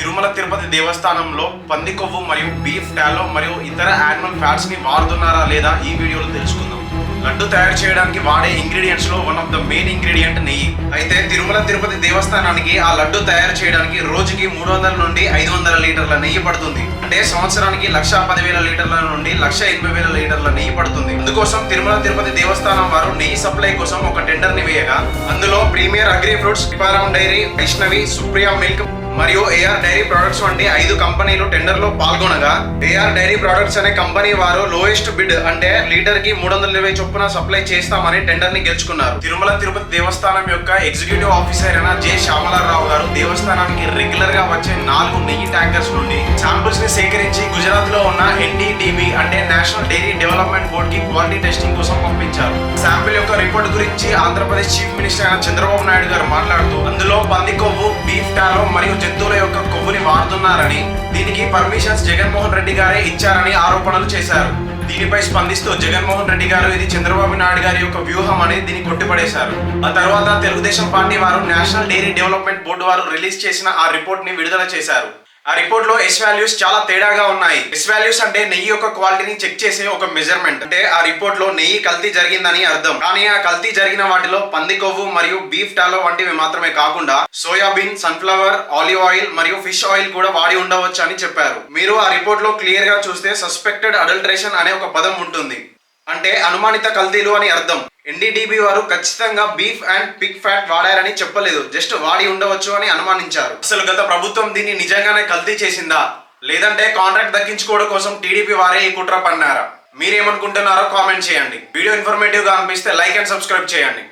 తిరుమల తిరుపతి దేవస్థానంలో పంది కొవ్వు మరియు బీఫ్ టాలో మరియు ఇతర యానిమల్ ఫ్యాట్స్ని వాడుతున్నారా లేదా ఈ వీడియోలో తెలుసుకుందాం. లడ్డు తయారు చేయడానికి వాడే ఇంగ్రీడియంట్స్లో one of the main ingredient నెయ్యి. అయితే తిరుమల తిరుపతి దేవస్థానానికి ఆ లడ్డు తయారు చేయడానికి రోజుకి మూడు వందల నుండి ఐదు వందల లీటర్ల నెయ్యి పడుతుంది. అంటే సంవత్సరానికి లక్ష పదివేల లీటర్ల నుండి లక్ష ఎనభై వేల లీటర్ల నెయ్యి పడుతుంది. అందుకోసం తిరుమల తిరుపతి దేవస్థానం వారు నెయ్యి సప్లై కోసం ఒక టెండర్ని వేయగా అందులో ప్రీమియర్ అగ్రి ఫ్రూట్స్ పిపారాం డైరీ వైష్ణవి సుప్రియా మిల్క్ మరియు ఏఆర్ డైరీ ప్రొడక్ట్స్ వంటి ఐదు కంపెనీలు టెండర్లో పాల్గొనగా ఏఆర్ డైరీ ప్రొడక్ట్స్ అనే కంపెనీ వారు లోయెస్ట్ బిడ్ అంటే లీటర్కి మూడు వందల ఇరవై చొప్పున సప్లై చేస్తామని టెండర్ని గెలుచుకున్నారు. తిరుమల తిరుపతి దేవస్థానం యొక్క ఎగ్జిక్యూటివ్ ఆఫీసర్ అయిన జె. శ్యామలారావు గారు దేవస్థానానికి రెగ్యులర్గా వచ్చే నాలుగు నెయ్యి ట్యాంకర్స్ నుండి శాంపుల్స్ని సేకరించి గుజరాత్లో ఉన్న ఎన్డీటీబీ అంటే నేషనల్ డైరీ డెవలప్మెంట్ బోర్డ్కి క్వాలిటీ టెస్టింగ్ కోసం పంపించారు. శాంపిల్ యొక్క రిపోర్ట్ గురించి ఆంధ్రప్రదేశ్ చీఫ్ మినిస్టర్ అయిన చంద్రబాబు నాయుడు గారు మాట్లాడుతూ అందులో పంది కొవ్వు బీఫ్ మరియు జంతువుల యొక్క కొవ్వుని వాడుతున్నారని దీనికి పర్మిషన్స్ జగన్మోహన్ రెడ్డి గారే ఇచ్చారని ఆరోపణలు చేశారు. దీనిపై స్పందిస్తూ జగన్మోహన్ రెడ్డి గారు ఇది చంద్రబాబు నాయుడు గారి యొక్క వ్యూహం అని దీన్ని కొట్టిపడేశారు. ఆ తర్వాత తెలుగుదేశం పార్టీ వారు నేషనల్ డైరీ డెవలప్మెంట్ బోర్డు వారు రిలీజ్ చేసిన ఆ రిపోర్ట్ని విడుదల చేశారు. ఆ రిపోర్ట్లో ఎస్ వాల్యూస్ చాలా తేడాగా ఉన్నాయి. ఎస్ వాల్యూస్ అంటే నెయ్యి యొక్క క్వాలిటీని చెక్ చేసే ఒక మెజర్మెంట్ అంటే ఆ రిపోర్ట్లో నెయ్యి కల్తీ జరిగిందని అర్థం. కానీ ఆ కల్తీ జరిగిన వాటిలో పంది కొవ్వు మరియు బీఫ్ టాలో వంటివి మాత్రమే కాకుండా సోయాబీన్ సన్ఫ్లవర్ ఆలివ్ ఆయిల్ మరియు ఫిష్ ఆయిల్ కూడా వాడి ఉండవచ్చు అని చెప్పారు. మీరు ఆ రిపోర్ట్లో క్లియర్గా చూస్తే సస్పెక్టెడ్ అడల్ట్రేషన్ అనే ఒక పదం ఉంటుంది. అంటే అనుమానిత కల్తీలు అని అర్థం. ఎన్డీటీబీ వారు ఖచ్చితంగా బీఫ్ అండ్ పిగ్ ఫ్యాట్ వాడారని చెప్పలేదు. జస్ట్ వాడి ఉండవచ్చు అని అనుమానించారు. అసలు గత ప్రభుత్వం దీన్ని నిజంగానే కల్తీ చేసిందా? లేదంటే కాంట్రాక్ట్ దక్కించుకోవడం కోసం టీడీపీ వారే ఈ కుట్ర పన్నారా? మీరేమనుకుంటున్నారో కామెంట్ చేయండి. వీడియో ఇన్ఫర్మేటివ్గా అనిపిస్తే లైక్ అండ్ సబ్స్క్రైబ్ చేయండి.